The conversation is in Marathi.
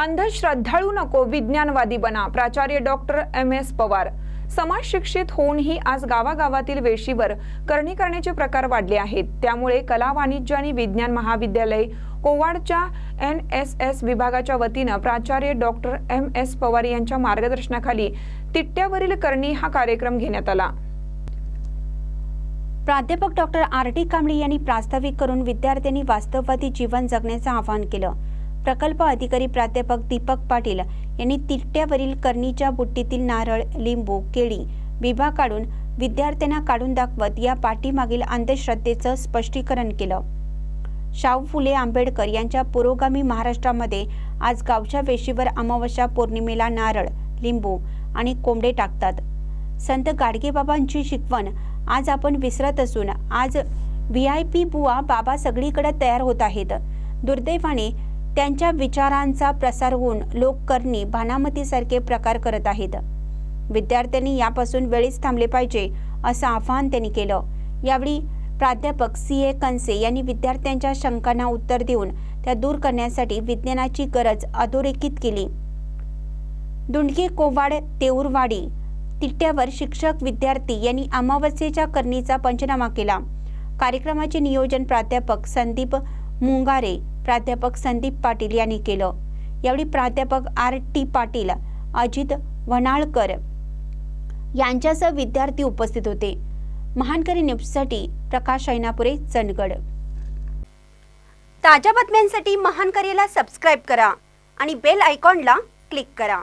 अंधश्रद्धाळू नको विज्ञानवादी बना प्राचार्य डॉक्टर एम एस पवार. समाज शिक्षित होऊनही आज गावागावातील वेशीवर करणी करण्याचे प्रकार वाढले आहेत. त्यामुळे कला वाणिज्य आणि विज्ञान महाविद्यालय कोवाडच्या एन एस एस विभागाच्या वतीनं प्राचार्य डॉक्टर एम एस पवार यांच्या मार्गदर्शनाखाली तिट्ट्यावरील करणी हा कार्यक्रम घेण्यात आला. प्राध्यापक डॉक्टर आर टी कांबळे यांनी प्रास्ताविक करून विद्यार्थ्यांनी वास्तववादी जीवन जगण्याचं आवाहन केलं. प्रकल्प अधिकारी प्राध्यापक दीपक पाटील यांनी तिट्ट्यावरील करणीच्या बुट्टीतील नारळ लिंबू केळी बिभा काढून विद्यार्थ्यांना काढून दाखवत या पाठीमागील अंधश्रद्धेचं स्पष्टीकरण केलं. शाहू फुले आंबेडकर यांच्या पुरोगामी महाराष्ट्रामध्ये आज गावच्या वेशीवर अमावस्या पौर्णिमेला नारळ लिंबू आणि कोंबडे टाकतात. संत गाडगेबाबांची शिकवण आज आपण विसरत असून आज व्ही आय पी बुवा बाबा सगळीकडे तयार होत आहेत. दुर्दैवाने त्यांच्या विचारांचा प्रसार होऊन लोक करणी भानामतीसारखे प्रकार करत आहेत. विद्यार्थ्यांनी यापासून वेळीच थांबले पाहिजे असं आवाहन त्यांनी केलं. यावेळी प्राध्यापक सी. ए. कनसे यांनी विद्यार्थ्यांच्या शंकांना उत्तर देऊन त्या दूर करण्यासाठी विज्ञानाची गरज अधोरेखित केली. दुंडके कोवाड तेऊरवाडी तिट्ट्यावर शिक्षक विद्यार्थी यांनी अमावस्येच्या करणीचा पंचनामा केला. कार्यक्रमाचे नियोजन प्राध्यापक संदीप मुंगारे प्राध्यापक संदीप पाटील यांनी केलं. यावेळी प्राध्यापक आर टी पाटील अजित वनाळकर यांच्यासह विद्यार्थी उपस्थित होते. महानकरी न्यूजसाठी प्रकाश ऐनापुरे चंदगड. ताज्या बातम्यांसाठी महानकरीला सबस्क्राईब करा आणि बेल आयकॉनला क्लिक करा.